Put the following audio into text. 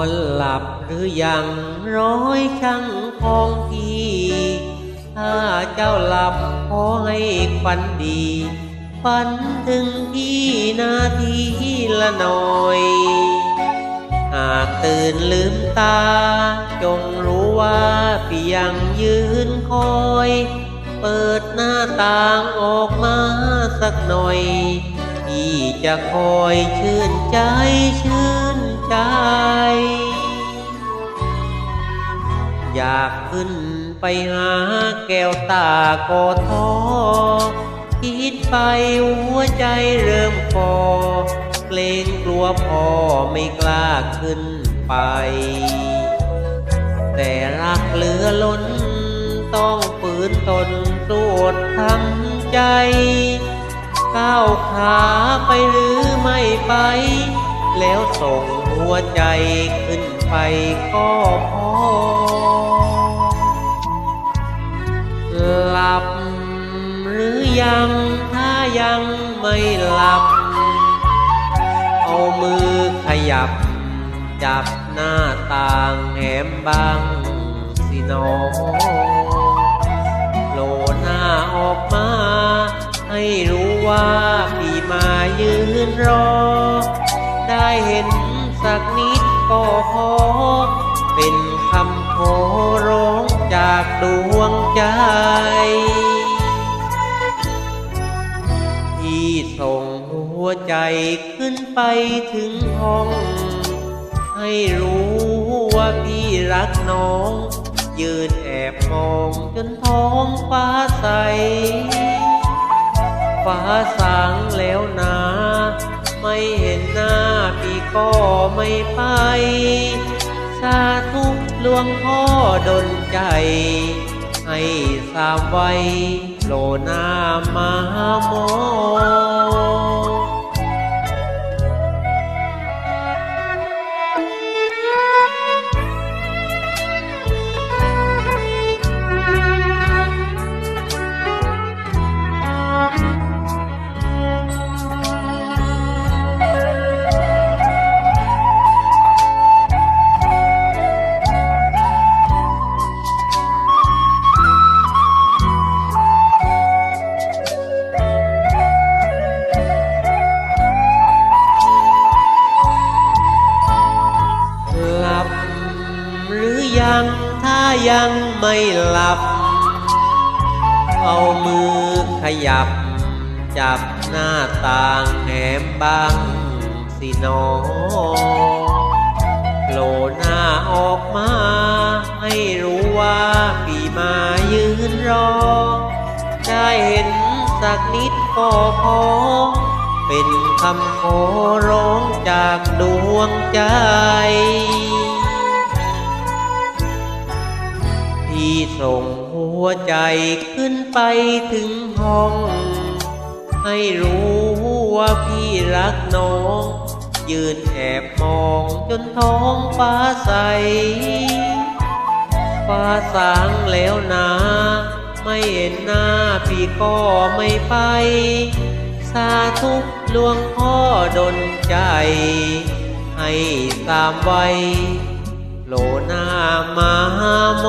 อนหลับหรือยังร้อยช่างของพี่ ถ้าเจ้าหลับขอให้ฝันดีฝันถึงพี่นาทีละหน่อย หากตื่นลืมตา จงรู้ว่าพี่ยังยืนคอย เปิดหน้าต่างออกมาสักหน่อย พี่จะคอยชื่นใจชื่น ใจ อยากขึ้นไปหาแก้วตาโกอท้อคิดไปหัวใจเริ่มฟอเกรงกลัวพ่อไม่กล้าขึ้นไป แต่รักเหลือล้น ต้องฝืนตนสวดทำใจ ก้าวขาไปหรือไม่ไป แล้วส่ง หัวใจขึ้นไปก็พอหลับหรือยังถ้ายังไม่หลับ เอามือขยับ จับหน้าต่างแหมบังสิหนอโผล่หน้าออกมา ให้รู้ว่าพี่มายืนรอ ได้เห็น สักนิดก็พอ เป็นคำขอร้องจากดวงใจ ที่ส่งหัวใจขึ้นไปถึงห้อง ให้รู้ว่าพี่รักน้อง ยืนแอบมองจนท้องฟ้าใส ฟ้าสางแล้วนา ไม่เห็นหน้าพี่ก็ไม่ไป สาธุหลวงพ่อดนใจ ให้สามไว้โลหน้ามาโมอง หรือยังถ้ายังไม่หลับ เอามือขยับ จับหน้าต่างแหมบังสิหนอโผล่หน้าออกมา ให้รู้ว่าพี่มายืนรอ ได้เห็นสักนิดก็พอ เป็นคำขอร้องจากดวงใจ ที่ส่งหัวใจขึ้นไปถึงห้อง ให้รู้ว่าพี่รักน้อง ยืนแอบมองจนท้องฟ้าใส ฟ้าสางแล้วนาไม่เห็นหน้าพี่ก็ไม่ไป สาธุหลวงพ่อดลใจ ให้ตามไวโลหน้ามาโม